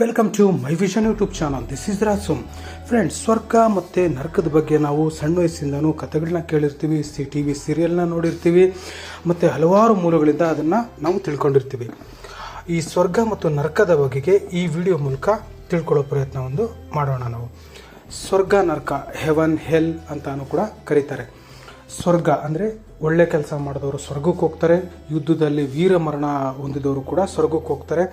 Welcome to my vision YouTube channel this is ರಾಸುಮ್ friends ಸ್ವರ್ಗ ಮತ್ತು ನರಕದ ಬಗ್ಗೆ ನಾವು ಸಣ್ಣ ವಯಸ್ಸಿಂದನೂ ಕಥೆಗಳನ್ನ ಕೇಳಿರ್ತೀವಿ, ಸಿ ಟಿ ವಿ ಸೀರಿಯಲ್ನ ನೋಡಿರ್ತೀವಿ, ಮತ್ತು ಹಲವಾರು ಮೂಲಗಳಿಂದ ಅದನ್ನು ನಾವು ತಿಳ್ಕೊಂಡಿರ್ತೀವಿ. ಈ ಸ್ವರ್ಗ ಮತ್ತು ನರಕದ ಬಗೆಗೆ ಈ ವಿಡಿಯೋ ಮೂಲಕ ತಿಳ್ಕೊಳ್ಳೋ ಪ್ರಯತ್ನ ಒಂದು ಮಾಡೋಣ ನಾವು. ಸ್ವರ್ಗ, ನರಕ ಹೆವನ್ ಹೆಲ್ ಅಂತಾನು ಕೂಡ ಕರೀತಾರೆ. ಸ್ವರ್ಗ ಅಂದರೆ ಒಳ್ಳೆ ಕೆಲಸ ಮಾಡಿದವರು ಸ್ವರ್ಗಕ್ಕೆ ಹೋಗ್ತಾರೆ, ಯುದ್ಧದಲ್ಲಿ ವೀರ ಮರಣ ಹೊಂದಿದವರು ಕೂಡ ಸ್ವರ್ಗಕ್ಕೆ ಹೋಗ್ತಾರೆ.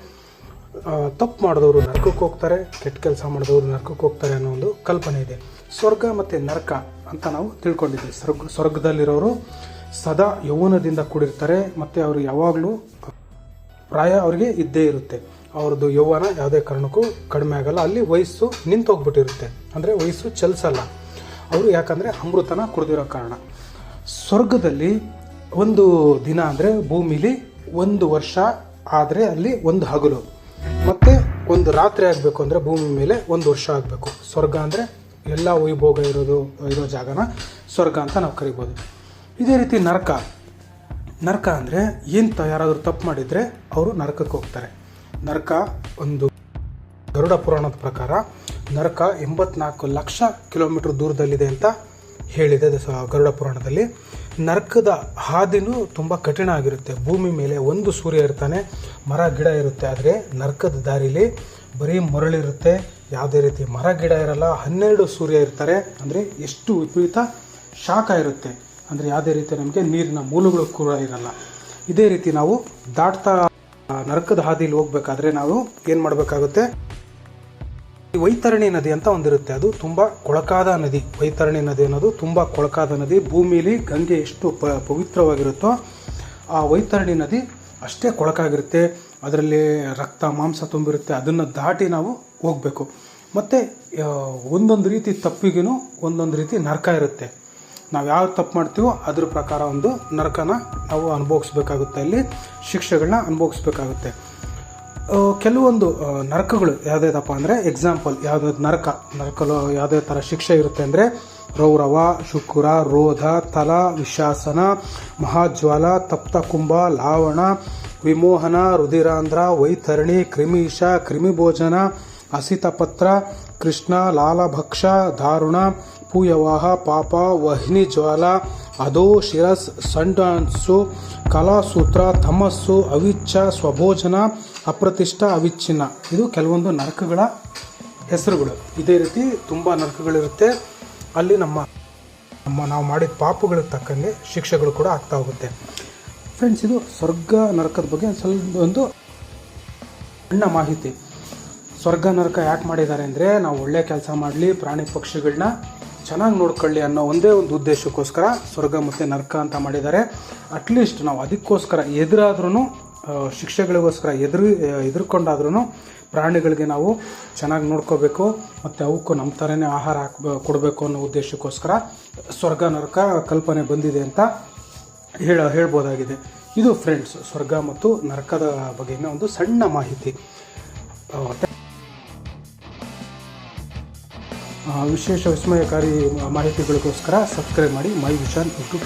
ತಪ್ಪು ಮಾಡಿದವರು ನರಕಕ್ಕೆ ಹೋಗ್ತಾರೆ, ಕೆಟ್ಟ ಕೆಲಸ ಮಾಡಿದವರು ನರಕಕ್ಕೆ ಹೋಗ್ತಾರೆ ಅನ್ನೋ ಒಂದು ಕಲ್ಪನೆ ಇದೆ. ಸ್ವರ್ಗ ಮತ್ತು ನರಕ ಅಂತ ನಾವು ತಿಳ್ಕೊಂಡಿದ್ದೀವಿ. ಸ್ವರ್ಗ, ಸ್ವರ್ಗದಲ್ಲಿರೋರು ಸದಾ ಯೌವನದಿಂದ ಕೂಡಿರ್ತಾರೆ, ಮತ್ತು ಅವರು ಯಾವಾಗಲೂ ಪ್ರಾಯ ಅವರಿಗೆ ಇದ್ದೇ ಇರುತ್ತೆ. ಅವ್ರದ್ದು ಯೌವನ ಯಾವುದೇ ಕಾರಣಕ್ಕೂ ಕಡಿಮೆ ಆಗಲ್ಲ. ಅಲ್ಲಿ ವಯಸ್ಸು ನಿಂತೋಗ್ಬಿಟ್ಟಿರುತ್ತೆ. ಅಂದರೆ ವಯಸ್ಸು ಚಲಿಸಲ್ಲ. ಅವರು ಯಾಕಂದರೆ ಅಮೃತನ ಕುಡಿದಿರೋ ಕಾರಣ. ಸ್ವರ್ಗದಲ್ಲಿ ಒಂದು ದಿನ ಅಂದರೆ ಭೂಮಿಲಿ ಒಂದು ವರ್ಷ ಆದರೆ ಅಲ್ಲಿ ಒಂದು ಹಗಲು. ಮತ್ತು ಒಂದು ರಾತ್ರಿ ಆಗಬೇಕು ಅಂದರೆ ಭೂಮಿ ಮೇಲೆ ಒಂದು ವರ್ಷ ಆಗಬೇಕು. ಸ್ವರ್ಗ ಅಂದರೆ ಎಲ್ಲ ವೈಭೋಗ ಇರೋದು, ಇರೋ ಜಾಗನ ಸ್ವರ್ಗ ಅಂತ ನಾವು ಕರಿಬೋದು. ಇದೇ ರೀತಿ ನರಕ. ನರಕ ಅಂದರೆ ಏನು ತ ಯಾರಾದರೂ ತಪ್ಪು ಮಾಡಿದರೆ ಅವರು ನರಕಕ್ಕೆ ಹೋಗ್ತಾರೆ. ನರಕ ಒಂದು ಗರುಡ ಪುರಾಣದ ಪ್ರಕಾರ ನರಕ ಎಂಬತ್ನಾಲ್ಕು ಲಕ್ಷ ಕಿಲೋಮೀಟ್ರ್ ದೂರದಲ್ಲಿದೆ ಅಂತ ಹೇಳಿದೆ. ಗರುಡ ಪುರಾಣದಲ್ಲಿ. ನರಕದ ಹಾದಿನೂ ತುಂಬ ಕಠಿಣ ಆಗಿರುತ್ತೆ. ಭೂಮಿ ಮೇಲೆ ಒಂದು ಸೂರ್ಯ ಇರ್ತಾನೆ, ಮರ, ಗಿಡ ಇರುತ್ತೆ. ಆದರೆ ನರಕದ ದಾರಿಲಿ ಬರೀ ಮರಳಿರುತ್ತೆ. ಯಾವುದೇ ರೀತಿ ಮರ, ಗಿಡ ಇರಲ್ಲ, ಹನ್ನೆರಡು ಸೂರ್ಯ ಇರ್ತಾರೆ. ಅಂದರೆ ಎಷ್ಟು ವಿಪರೀತ ಶಾಖ ಇರುತ್ತೆ. ಅಂದರೆ ಯಾವುದೇ ರೀತಿ ನಮಗೆ ನೀರಿನ ಮೂಲಗಳು ಕೂಡ ಇರಲ್ಲ. ಇದೇ ರೀತಿ ನಾವು ದಾಟ್ತಾ ನರಕದ ಹಾದಿಲಿ ಹೋಗ್ಬೇಕಾದ್ರೆ ನಾವು ಏನು ಮಾಡಬೇಕಾಗುತ್ತೆ? ವೈತರಣಿ ನದಿ ಅಂತ ಒಂದಿರುತ್ತೆ. ಅದು ತುಂಬ ಕೊಳಕಾದ ನದಿ. ವೈತರಣಿ ನದಿ ಅನ್ನೋದು ತುಂಬ ಕೊಳಕಾದ ನದಿ. ಭೂಮಿಲಿ ಗಂಗೆ ಎಷ್ಟು ಪ, ಪವಿತ್ರವಾಗಿರುತ್ತೋ ಆ ವೈತರಣಿ ನದಿ ಅಷ್ಟೇ ಕೊಳಕಾಗಿರುತ್ತೆ. ಅದರಲ್ಲಿ ರಕ್ತ, ಮಾಂಸ ತುಂಬಿರುತ್ತೆ. ಅದನ್ನು ದಾಟಿ ನಾವು ಹೋಗಬೇಕು. ಮತ್ತು ಒಂದೊಂದು ರೀತಿ ತಪ್ಪಿಗೂ ಒಂದೊಂದು ರೀತಿ ನರಕ ಇರುತ್ತೆ. ನಾವು ಯಾವ ತಪ್ಪು ಮಾಡ್ತೀವೋ ಅದ್ರ ಪ್ರಕಾರ ಒಂದು ನರಕನ ನಾವು ಅನುಭವಿಸ್ಬೇಕಾಗುತ್ತೆ ಅಲ್ಲಿ. ಶಿಕ್ಷೆಗಳನ್ನ ಅನುಭವಿಸ್ಬೇಕಾಗುತ್ತೆ. ಕೆಲವೊಂದು ನರಕಗಳು ಯಾವುದೇದಪ್ಪ ಅಂದರೆ ಎಕ್ಸಾಂಪಲ್ ಯಾವುದಾದ್ರು ನರಕ, ನರಕಲು ಯಾವುದೇ ಥರ ಶಿಕ್ಷೆ ಇರುತ್ತೆ ಅಂದರೆ, ರೌರವ, ಶುಕ್ರ, ರೋಧ, ತಲ, ವಿಶಾಸನ, ಮಹಾಜ್ವಾಲ, ತಪ್ತ ಕುಂಭ, ಲಾವಣ, ವಿಮೋಹನ, ರುಧಿರಾಂಧ್ರ, ವೈತರಣಿ, ಕ್ರಿಮೀಶ, ಕ್ರಿಮಿಭೋಜನ, ಅಸಿತಪತ್ರ, ಕೃಷ್ಣ, ಲಾಲಭಕ್ಷ ದಾರುಣ ಪೂಯವಾಹ, ಪಾಪ, ವಹ್ನಿ ಜ್ವಾಲ, ಅದೋ, ಶಿರಸ್ ಸಂಡಾನ್ಸು ಕಲಾಸೂತ್ರ, ತಮಸ್ಸು, ಅವಿಚ್ಛ, ಸ್ವಭೋಜನ ಅಪ್ರತಿಷ್ಠ, ಅವಿಚ್ಛಿನ್ನ. ಇದು ಕೆಲವೊಂದು ನರಕಗಳ ಹೆಸರುಗಳು. ಇದೇ ರೀತಿ ತುಂಬ ನರಕಗಳಿರುತ್ತೆ. ಅಲ್ಲಿ ನಮ್ಮ ನಮ್ಮ ನಾವು ಮಾಡಿದ ಪಾಪಗಳಿಗೆ ತಕ್ಕಂಗೆ ಶಿಕ್ಷೆಗಳು ಕೂಡ ಆಗ್ತಾ ಹೋಗುತ್ತೆ. ಫ್ರೆಂಡ್ಸ್ ಇದು ಸ್ವರ್ಗ ನರಕದ ಬಗ್ಗೆ ಸ್ವಲ್ಪ ಒಂದು ಸಣ್ಣ ಮಾಹಿತಿ. ಸ್ವರ್ಗ ನರಕ ಯಾಕೆ ಮಾಡಿದ್ದಾರೆ ಅಂದರೆ ನಾವು ಒಳ್ಳೆ ಕೆಲಸ ಮಾಡಲಿ, ಪ್ರಾಣಿ ಪಕ್ಷಿಗಳನ್ನ ಚೆನ್ನಾಗಿ ನೋಡ್ಕೊಳ್ಳಿ ಅನ್ನೋ ಒಂದೇ ಒಂದು ಉದ್ದೇಶಕ್ಕೋಸ್ಕರ ಸ್ವರ್ಗ ಮತ್ತು ನರಕ ಅಂತ ಮಾಡಿದ್ದಾರೆ. ಅಟ್ಲೀಸ್ಟ್ ನಾವು ಅದಕ್ಕೋಸ್ಕರ ಎದುರಾದ್ರೂ ಶಿಕ್ಷೆಗಳಿಗೋಸ್ಕರ ಎದುರು ಎದುರ್ಕೊಂಡಾದ್ರೂ ಪ್ರಾಣಿಗಳಿಗೆ ನಾವು ಚೆನ್ನಾಗಿ ನೋಡ್ಕೋಬೇಕು ಮತ್ತು ಅವಕ್ಕೂ ನಮ್ಮ ಥರನೇ ಆಹಾರ ಹಾಕ್ಬ, ಕೊಡಬೇಕು ಅನ್ನೋ ಉದ್ದೇಶಕ್ಕೋಸ್ಕರ ಸ್ವರ್ಗ, ನರಕ ಕಲ್ಪನೆ ಬಂದಿದೆ ಅಂತ ಹೇಳ, ಹೇಳ್ಬೋದಾಗಿದೆ. ಇದು ಫ್ರೆಂಡ್ಸ್ ಸ್ವರ್ಗ ಮತ್ತು ನರಕದ ಬಗೆಗಿನ ಒಂದು ಸಣ್ಣ ಮಾಹಿತಿ. ವಿಶೇಷ ವಿಸ್ಮಯಕಾರಿ ಮಾಹಿತಿಗಳಿಗೋಸ್ಕರ ಸಬ್ಸ್ಕ್ರೈಬ್ ಮಾಡಿ ಮೈ ವಿಶಾನ್ ಯೂಟ್ಯೂಬ್